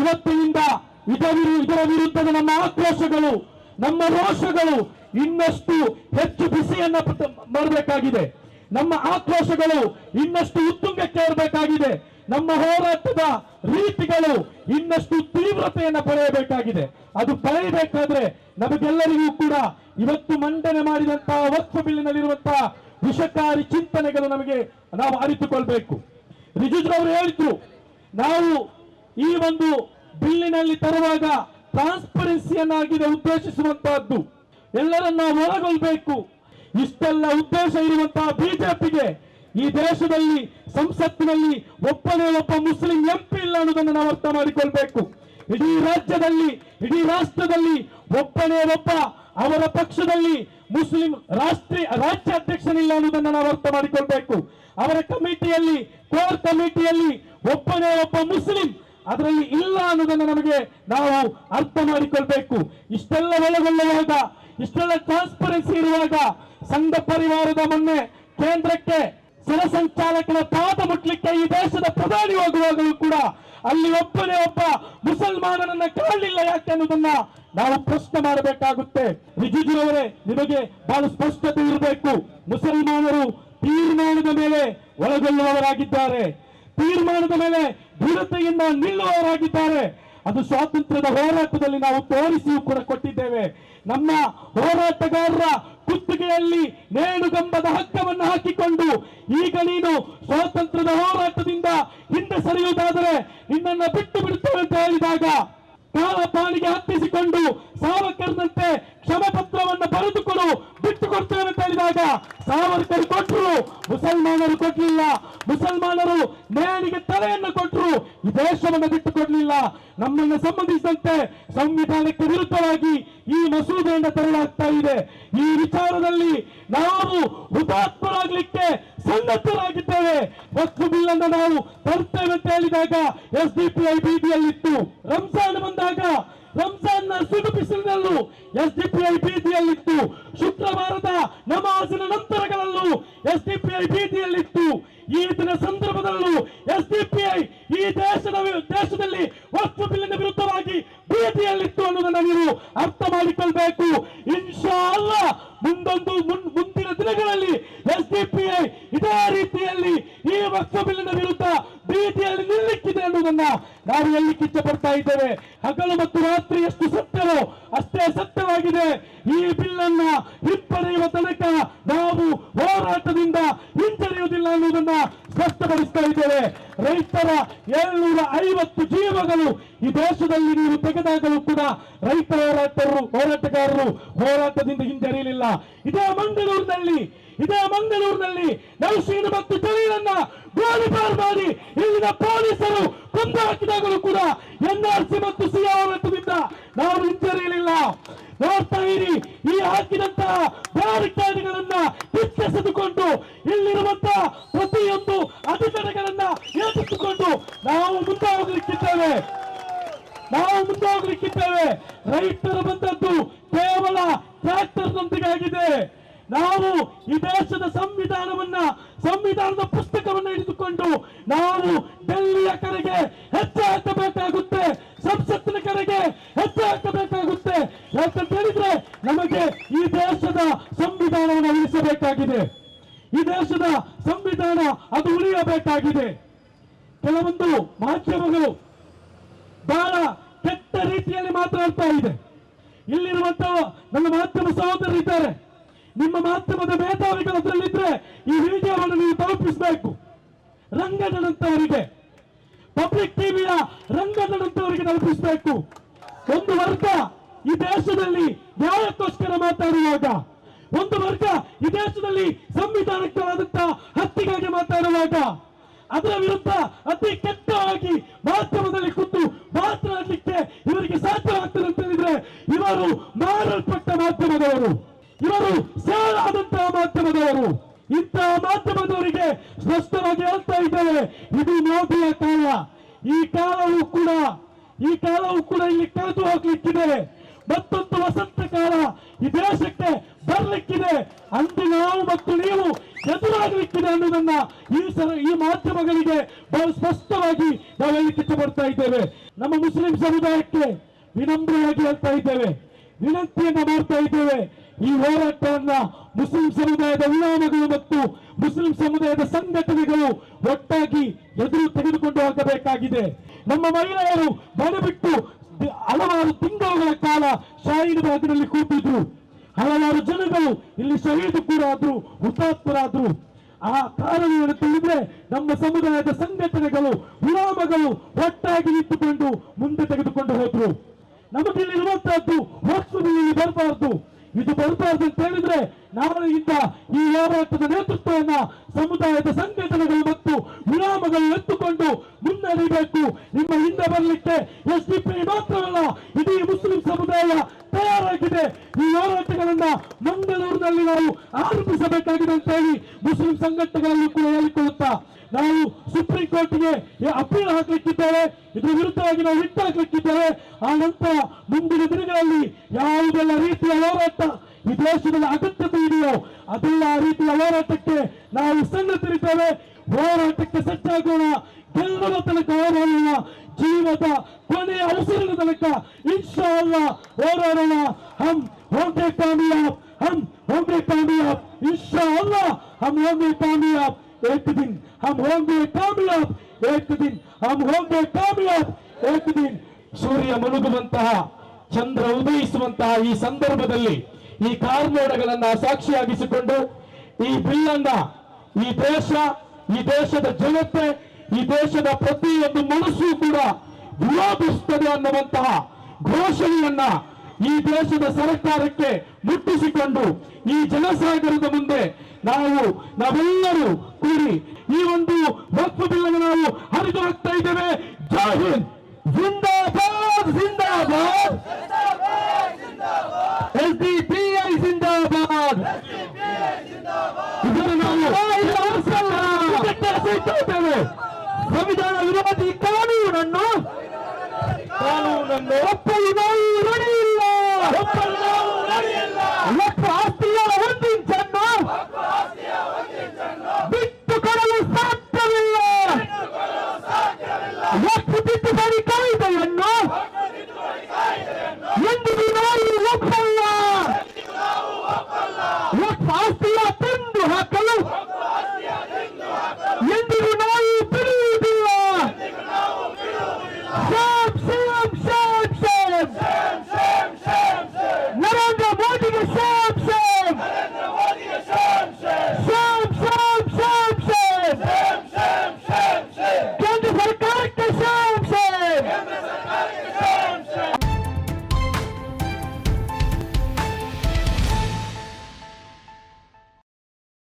ಇವತ್ತಿನಿಂದ ಇದರ ಇದರ ವಿರುದ್ಧದ ನಮ್ಮ ಆಕ್ರೋಶಗಳು, ನಮ್ಮ ರೋಷಗಳು ಇನ್ನಷ್ಟು ಹೆಚ್ಚು ಬಿಸಿಯನ್ನ ಮಾಡಬೇಕಾಗಿದೆ. ನಮ್ಮ ಆಕ್ರೋಶಗಳು ಇನ್ನಷ್ಟು ಉತ್ತುಂಗಕ್ಕೆ ಇರಬೇಕಾಗಿದೆ ನಮ್ಮ ಹೋರಾಟದ ರೀತಿಗಳು ಇನ್ನಷ್ಟು ತೀವ್ರತೆಯನ್ನು ಪಡೆಯಬೇಕಾಗಿದೆ. ಅದು ಪಡೆಯಬೇಕಾದ್ರೆ ನಮಗೆಲ್ಲರಿಗೂ ಕೂಡ ಇವತ್ತು ಮಂಡನೆ ಮಾಡಿದಂತಹ ವಕ್ಫ ಬಿಲ್ಲಿನಲ್ಲಿರುವಂತಹ ವಿಷಕಾರಿ ಚಿಂತನೆಗಳು ನಮಗೆ ನಾವು ಅರಿತುಕೊಳ್ಬೇಕು. ರಿಜಿಜ್ರವರು ಹೇಳಿದ್ರು, ನಾವು ಈ ಒಂದು ಬಿಲ್ಲಿನಲ್ಲಿ ತರುವಾಗ ಟ್ರಾನ್ಸ್ಪರೆನ್ಸಿಯನ್ನಾಗಿದೆ ಉದ್ದೇಶಿಸುವಂತಹದ್ದು. ಎಲ್ಲರನ್ನ ಒಳಗೊಳ್ಬೇಕು. ಇಷ್ಟೆಲ್ಲ ಉದ್ದೇಶ ಇರುವಂತಹ ಬಿಜೆಪಿಗೆ ಈ ದೇಶದಲ್ಲಿ, ಸಂಸತ್ತಿನಲ್ಲಿ ಒಬ್ಬನೇ ಒಬ್ಬ ಮುಸ್ಲಿಂ ಎಂಪಿ ಇಲ್ಲ ಅನ್ನೋದನ್ನು ನಾವು ಅರ್ಥ ಮಾಡಿಕೊಳ್ಬೇಕು. ಇಡೀ ರಾಜ್ಯದಲ್ಲಿ, ಇಡೀ ರಾಷ್ಟ್ರದಲ್ಲಿ ಒಬ್ಬನೇ ಒಬ್ಬ ಅವರ ಪಕ್ಷದಲ್ಲಿ ಮುಸ್ಲಿಂ ರಾಷ್ಟ್ರೀಯ ರಾಜ್ಯಾಧ್ಯಕ್ಷನಿಲ್ಲ ಅನ್ನೋದನ್ನು ನಾವು ಅರ್ಥ ಮಾಡಿಕೊಳ್ಬೇಕು. ಅವರ ಕಮಿಟಿಯಲ್ಲಿ, ಕೋರ್ ಕಮಿಟಿಯಲ್ಲಿ ಒಬ್ಬನೇ ಒಬ್ಬ ಮುಸ್ಲಿಂ ಅದರಲ್ಲಿ ಇಲ್ಲ ಅನ್ನೋದನ್ನು ನಮಗೆ ನಾವು ಅರ್ಥ ಮಾಡಿಕೊಳ್ಬೇಕು. ಇಷ್ಟೆಲ್ಲ ಒಳಗೊಳ್ಳುವಾಗ ಇಷ್ಟೆಲ್ಲ ಟ್ರಾನ್ಸ್ಪರೆನ್ಸಿ ಇರುವಾಗ ಸಂಘ ಪರಿವಾರದ ಮೊನ್ನೆ ಕೇಂದ್ರಕ್ಕೆ ಸಂಚಾಲಕನ ಪಾದ ಮುಟ್ಲಿಕ್ಕೆ ಈ ದೇಶದ ಪ್ರಧಾನಿ ಹೋಗುವಾಗಲೂ ಕೂಡ ಅಲ್ಲಿ ಒಬ್ಬನೇ ಒಬ್ಬ ಮುಸಲ್ಮಾನನನ್ನ ಕಾಣಲಿಲ್ಲ ಯಾಕೆ ಅನ್ನೋದನ್ನ ನಾವು ಪ್ರಶ್ನೆ ಮಾಡಬೇಕಾಗುತ್ತೆ. ರಿಜಿಜುರವರೇ ನಿಮಗೆ ಬಹಳ ಸ್ಪಷ್ಟತೆ ಇರಬೇಕು. ಮುಸಲ್ಮಾನರು ತೀರ್ಮಾನದ ಮೇಲೆ ಒಳಗೊಳ್ಳುವವರಾಗಿದ್ದಾರೆ. ತೀರ್ಮಾನದ ಮೇಲೆ ದೃಢತೆಯಿಂದ ನಿಲ್ಲುವವರಾಗಿದ್ದಾರೆ. ಅದು ಸ್ವಾತಂತ್ರ್ಯದ ಹೋರಾಟದಲ್ಲಿ ನಾವು ತೋರಿಸಿಯೂ ಕೂಡ ಕೊಟ್ಟಿದ್ದೇವೆ. ನಮ್ಮ ಹೋರಾಟಗಾರರ ಕುತ್ತಿಗೆಯಲ್ಲಿ ನೇಣುಗಂಬದ ಹಕ್ಕವನ್ನು ಹಾಕಿಕೊಂಡು, ಈಗ ನೀನು ಸ್ವಾತಂತ್ರ್ಯದ ಹೋರಾಟದಿಂದ ಹಿಂದೆ ಸರಿಯುವುದಾದರೆ ನಿನ್ನನ್ನು ಬಿಟ್ಟು ಬಿಡುತ್ತೇವೆ ಅಂತ ಹೇಳಿದಾಗ ಕಾಲಪಾಣಿಗೆ ಹತ್ತಿಸಿಕೊಂಡು ಸಾವಕರ್ನಂತೆ ಕ್ಷಮಪತ್ರವನ್ನು ಬರೆದುಕೊಡು, ಬಿಟ್ಟು ಕೊಡ್ತೇವೆ ಅಂತ ಹೇಳಿದಾಗ ಸಾವರ್ಕರ್ ಕೊಟ್ಟರು ಮುಸಲ್ಮಾನರು ಕೊಟ್ಟಲಿಲ್ಲ ಮುಸಲ್ಮಾನರು ನೇಣಿಗೆ ತಲೆಯನ್ನು ಕೊಟ್ಟರು ಈ ದೇಶವನ್ನು ಬಿಟ್ಟು ಕೊಡಲಿಲ್ಲ ನಮ್ಮನ್ನು ಸಂಬಂಧಿಸಿದಂತೆ ಸಂವಿಧಾನಕ್ಕೆ ವಿರುದ್ಧವಾಗಿ ಈ ಮಸೂದೆಯನ್ನು ತರಲಾಗ್ತಾ ಇದೆ. ಈ ವಿಚಾರದಲ್ಲಿ ನಾವು ಹುತಾತ್ಮರಾಗಲಿಕ್ಕೆ ಸನ್ನದ್ಧರಾಗಿದ್ದೇವೆ. ವಸ್ತು ಬಿಲ್ ಅನ್ನು ನಾವು ತರ್ತೇವೆ ಅಂತ ಹೇಳಿದಾಗ ಎಸ್ ಡಿ ಪಿ ಐ ಬಿಡಿಯಲ್ಲಿತ್ತು ರಂಜಾನ್ ಬಂದಾಗ ರಂಜಾನ್ ಸುಡು ಬಿಸಿಲಿನಲ್ಲೂ ಎಸ್ ಡಿ ಪಿ ಐ ಬೀದಿಯಲ್ಲಿತ್ತು. ಶುಕ್ರವಾರದ ನಮಾಜಿನ ನಂತರಗಳಲ್ಲೂ ಎಸ್ ಡಿ ಪಿ ಐ ಬೀದಿಯಲ್ಲಿತ್ತು ಈದಿನ ಸಂದರ್ಭದಲ್ಲೂ ಎಸ್ ಡಿ ಪಿ ಐ ಈ ದೇಶದ ದೇಶದಲ್ಲಿ ವಸ್ತು ಬಿಲ್ಲಿನ ವಿರುದ್ಧವಾಗಿ ಬೀದಿಯಲ್ಲಿತ್ತು ಅನ್ನೋದನ್ನ ನೀವು ಅರ್ಥ ಮಾಡಿಕೊಳ್ಬೇಕು. ಇನ್ಶಾ ಅಲ್ಲ ಮುಂದೊಂದು ಮುಂದಿನ ದಿನಗಳಲ್ಲಿ ಎಸ್ ಡಿ ಪಿ ಐ ಇದೇ ರೀತಿಯಲ್ಲಿ ಈ ವಸ್ತು ಬಿಲ್ಲಿನ ವಿರುದ್ಧ ಬೀದಿಯಲ್ಲಿ ನಿಲ್ಲಿಕ್ಕಿದೆ ಅನ್ನೋದನ್ನ ನಾವು ಕಿಚ್ಚ ಪಡ್ತಾ ಇದ್ದೇವೆ? ಹಗಲು ಮತ್ತು ರಾತ್ರಿ ಎಷ್ಟು ಸತ್ಯವೋ ಅಷ್ಟೇ ಸತ್ಯವಾಗಿದೆ. ಈ ಬಿಲ್ಲನ್ನ ಹಿಂಪಡೆಯುವ ತನಕ ನಾವು ಹೋರಾಟದಿಂದ ಹಿಂಜರಿಯುವುದಿಲ್ಲ ಅನ್ನೋದನ್ನ ಸ್ಪಷ್ಟಪಡಿಸ್ತಾ ಇದ್ದೇವೆ. ರೈತರ ಏಳ್ನೂರ ಐವತ್ತು ಜೀವಗಳು ಈ ದೇಶದಲ್ಲಿ ನೀವು ತೆಗೆದಾಗಲೂ ಕೂಡ ರೈತ ಹೋರಾಟರು, ಹೋರಾಟಗಾರರು ಹೋರಾಟದಿಂದ ಹಿಂಜರಿಯಲಿಲ್ಲ. ಇದೇ ಮಂಗಳೂರಿನಲ್ಲಿ ಇದೇ ಮಂಗಳೂರಿನಲ್ಲಿ ನೌಶೀನ್ ಮತ್ತು ಜಲೀಲನ್ನ ಗೋಲಿಬಾರ್ ಮಾಡಿ ಇಲ್ಲಿನ ಪೊಲೀಸರು ಹಾಕಿದಾಗಲೂ ಕೂಡ ಎನ್ಆರ್ಸಿ ಮತ್ತು ಸಿ ಹೋರಾಟದಿಂದ ನಾವು ಹಿಂಜರಿಯಲಿಲ್ಲ ನೋಡ್ತಾ ಇರಿ, ಈ ಹಾಕಿದಂತಹ ಬ್ಯಾರಿಕೇಡ್ಗಳನ್ನ ಕಿತ್ತೆಸೆದುಕೊಂಡು ಇಲ್ಲಿರುವಂತಹ ಪ್ರತಿಯೊಂದು ಅಧಿಕಾರಿಗಳನ್ನ ಎದುರಿಸಿಕೊಂಡು ನಾವು ಮುಂದೆ ಹೋಗಲಿಕ್ಕಿದ್ದೇವೆ ನಾವು ಮುಂದೆ ಹೋಗ್ಲಿಕ್ಕಿದ್ದೇವೆ ರೈತರು ಬಂದದ್ದು ಕೇವಲ ಟ್ರ್ಯಾಕ್ಟರ್ನೊಂದಿಗೆ ಆಗಿದೆ. ನಾವು ಈ ದೇಶದ ಸಂವಿಧಾನವನ್ನ, ಸಂವಿಧಾನದ ಪುಸ್ತಕವನ್ನು ಹಿಡಿದುಕೊಂಡು ನಾವು ಡೆಲ್ಲಿಯ ಕಡೆಗೆ ಹೆಚ್ಚು ಹಾಕಬೇಕಾಗುತ್ತೆ. ಸಂಸತ್ತಿನ ಕಡೆಗೆ ಹೆಚ್ಚು ಹಾಕಬೇಕಾಗುತ್ತೆ. ಯಾಕಂತ ಹೇಳಿದ್ರೆ ನಮಗೆ ಈ ದೇಶದ ಸಂವಿಧಾನವನ್ನು ಉಳಿಸಬೇಕಾಗಿದೆ. ಈ ದೇಶದ ಸಂವಿಧಾನ ಅದು ಉಳಿಯಬೇಕಾಗಿದೆ. ಕೆಲವೊಂದು ಮಾಧ್ಯಮಗಳು ಬಹಳ ಕೆಟ್ಟ ರೀತಿಯಲ್ಲಿ ಮಾತನಾಡ್ತಾ ಇದೆ. ಇಲ್ಲಿರುವಂತಹ ನಮ್ಮ ಮಾಧ್ಯಮ ಸಹೋದರರಿದ್ದಾರೆ ನಿಮ್ಮ ಮಾಧ್ಯಮದ ಮೇಧಾವಿಗಳು ಅದರಲ್ಲಿದ್ರೆ ಈ ವಿಡಿಯೋವನ್ನು ನೀವು ತಲುಪಿಸಬೇಕು. ರಂಗಣ್ಣನಂತವರಿಗೆ. ಪಬ್ಲಿಕ್ ಟಿವಿಯ ರಂಗದಂತವರಿಗೆ ತಲುಪಿಸಬೇಕು. ಒಂದು ವರ್ಗ ಈ ದೇಶದಲ್ಲಿ ನ್ಯಾಯಕ್ಕೋಸ್ಕರ ಮಾತಾಡುವಾಗ, ಒಂದು ವರ್ಗ ಈ ದೇಶದಲ್ಲಿ ಸಂವಿಧಾನಕ್ಕವಾದಂತಹ ಹತ್ತಿಗಾಗಿ ಮಾತಾಡುವಾಗ, ಅದರ ವಿರುದ್ಧ ಅತಿ ಕೆಟ್ಟವಾಗಿ ಮಾಧ್ಯಮದಲ್ಲಿ ಕೂತು ಮಾತನಾಡಲಿಕ್ಕೆ ಇವರಿಗೆ ಸಾಧ್ಯವಾಗ್ತದೆ ಅಂತ ಹೇಳಿದ್ರೆ, ಇವರು ಮಾರಲ್ಪಟ್ಟ ಮಾಧ್ಯಮದವರು. ಇವರು ಸೇರಾದಂತಹ ಮಾಧ್ಯಮದವರು. ಇಂತಹ ಮಾಧ್ಯಮದವರಿಗೆ ಸ್ಪಷ್ಟವಾಗಿ ಹೇಳ್ತಾ ಇದ್ದಾರೆ ಇದು ಮೋದಿಯ ಕಾಲ. ಈ ಕಾಲವು ಕೂಡ, ಈ ಕಾಲವು ಕೂಡ ಇಲ್ಲಿ ಕಳೆದು ಹೋಗ್ಲಿಕ್ಕಿದೆ. ಮತ್ತೊಂದು ವಸಂತ ಕಾಲ ಈ ದೇಶಕ್ಕೆ ಬರ್ಲಿಕ್ಕಿದೆ. ಅಂದು ನಾವು ಮತ್ತು ನೀವು ಎದುರಾಗಲಿಕ್ಕಿದೆ ಅನ್ನೋದನ್ನ ಈ ಸರ ಈ ಮಾಧ್ಯಮಗಳಿಗೆ ಬಹಳ ಸ್ಪಷ್ಟವಾಗಿ ನಾವು ಹೇಳಲಿಕ್ಕೆ ಬರ್ತಾ ಇದ್ದೇವೆ. ನಮ್ಮ ಮುಸ್ಲಿಂ ಸಮುದಾಯಕ್ಕೆ ವಿನಮ್ರವಾಗಿ ಹೇಳ್ತಾ ಇದ್ದೇವೆ. ವಿನಂತಿಯನ್ನ ಮಾಡ್ತಾ ಇದ್ದೇವೆ. ಈ ಹೋರಾಟವನ್ನ ಮುಸ್ಲಿಂ ಸಮುದಾಯದ ಉಳ್ಳಾಮಗಳು ಮತ್ತು ಮುಸ್ಲಿಂ ಸಮುದಾಯದ ಸಂಘಟನೆಗಳು ಒಟ್ಟಾಗಿ ಎದುರು ತೆಗೆದುಕೊಂಡು ಹೋಗಬೇಕಾಗಿದೆ. ನಮ್ಮ ಮಹಿಳೆಯರು ಮನೆ ಬಿಟ್ಟು ದಿ- ಹಲವಾರು ತಿಂಗಳುಗಳ ಕಾಲ ಶಾಹೀನ್ ಬಾಗಿನಲ್ಲಿ ಕೂತಿದ್ರು. ಹಲವಾರು ಜನಗಳು ಇಲ್ಲಿ ಶಹೀದ್ ಕೂಡ ಆದ್ರು, ಹುತಾತ್ಮರಾದ್ರು. ಆ ಕಾರಣವನ್ನು ತಿಳಿದ್ರೆ ನಮ್ಮ ಸಮುದಾಯದ ಸಂಘಟನೆಗಳು ವಿರಾಮಗಳು ಒಟ್ಟಾಗಿ ನಿಂತುಕೊಂಡು ಮುಂದೆ ತೆಗೆದುಕೊಂಡು ಹೋದ್ರು. ನಮಗಿಲ್ಲಿರುವಂತಹದ್ದು ವಸ್ತುವಿನಲ್ಲಿ ಬರಬಾರ್ದು. ಇದು ಬರಬಾರ್ದು ಅಂತ ಹೇಳಿದ್ರೆ ನಾಳೆಯಿಂದ ಈ ಹೋರಾಟದ ನೇತೃತ್ವವನ್ನ ಸಮುದಾಯದ ಸಂಘಟನೆಗಳು ಮತ್ತು ವಿರಾಮಗಳು ಎತ್ತುಕೊಂಡು ಮುನ್ನಡೆಯಬೇಕು ನಿಮ್ಮ ಹಿಂದೆ ಬರಲಿಕ್ಕೆ ಎಸ್ ಡಿ ಪಿ ಮಾತ್ರವಲ್ಲ, ಇಡೀ ಮುಸ್ಲಿಂ ಸಮುದಾಯ ತಯಾರಾಗಿದೆ. ಈ ಹೋರಾಟಗಳನ್ನ ಮಂಗಳೂರಿನಲ್ಲಿ ನಾವು ಆರಂಭಿಸಬೇಕಾಗಿದೆ ಅಂತ ಹೇಳಿ ಮುಸ್ಲಿಂ ಸಂಘಟನೆಗಳಲ್ಲಿ ಕೂಡ ಹೇಳಿಕೊಳ್ಳುತ್ತಾ ನಾವು ಸುಪ್ರೀಂ ಕೋರ್ಟ್ಗೆ ಅಪೀಲ್ ಹಾಕ್ಲಿಕ್ಕಿದ್ದೇವೆ. ಇದರ ವಿರುದ್ಧವಾಗಿ ನಾವು ಹಿಟ್ಟು ಹಾಕ್ಲಿಕ್ಕಿದ್ದೇವೆ. ಆ ನಂತರ ಮುಂದಿನ ದಿನಗಳಲ್ಲಿ ಯಾವುದೆಲ್ಲ ರೀತಿಯ ಹೋರಾಟ ಈ ದೇಶದಲ್ಲಿ ಅಗತ್ಯತೆ ಇದೆಯೋ ಅದೆಲ್ಲ ರೀತಿಯ ಹೋರಾಟಕ್ಕೆ ನಾವು ಸನ್ನದ್ಧರಿದ್ದೇವೆ ಹೋರಾಟಕ್ಕೆ ಸಜ್ಜಾಗೋಣ. ಗೆಲ್ಲುವ ತನಕ ಹೋರಾಡೋಣ. ಜೀವದ ಕೊನೆಯ ಅವಸರದ ತನಕ ಇನ್ಶಾ ಅಲ್ಲ ಹೋರಾಡೋಣ. ಹಮ್ ಹೋಂಗೆ ಕಾಮಯಾಬ್ ಹಮ್ ಹೋಂಗೆ ಇನ್ಶಾಲ್ಲ ಇನ್ಶಾ ಅಲ್ಲ ಹಮ್ ಹೋಂಗೆ ಕಾಮಯಾಬ್ एक दिन हम होंगे कामयाब एक दिन हम होंगे कामयाब एक दिन ಸೂರ್ಯ ಮುಳುಗುವಂತಹ ಚಂದ್ರ ಉದಯಿಸುವಂತಹ ಈ ಸಂದರ್ಭದಲ್ಲಿ ಈ ಕಾರ್ಮೋಡಗಳನ್ನ ಸಾಕ್ಷಿಯಾಗಿಸಿಕೊಂಡು ಈ ಬಿಲ್ಲನ್ನ ಈ ದೇಶ ಈ ದೇಶದ ಜನತೆ ಈ ದೇಶದ ಪ್ರತಿಯೊಂದು ಮನಸ್ಸು ಕೂಡ ವಿರೋಧಿಸುತ್ತದೆ ಅನ್ನುವಂತಹ ಘೋಷಣೆಯನ್ನ ಈ ದೇಶದ ಸರ್ಕಾರಕ್ಕೆ ಮುಟ್ಟಿಸಿಕೊಂಡು ಈ ಜನಸಾಗರದ ಮುಂದೆ ನಾವು ನಾವೆಲ್ಲರೂ ಕೂಡಿ ಈ ಒಂದು ವಸ್ತು ಬಿಲ್ಲನ್ನು ನಾವು ಹರಿದು ಹಾಕ್ತಾ ಇದ್ದೇವೆ. ಜೈ ಹಿಂದ್. ಜಿಂದಾಬಾದ್ ಜಿಂದಾಬಾದ್. ಎಸ್ ಡಿ ಪಿ ಐ ಜಿಂದಾಬಾದ್. ಇದನ್ನು ನಾವು ಸಂವಿಧಾನ ವಿರೋಧಿ Woo!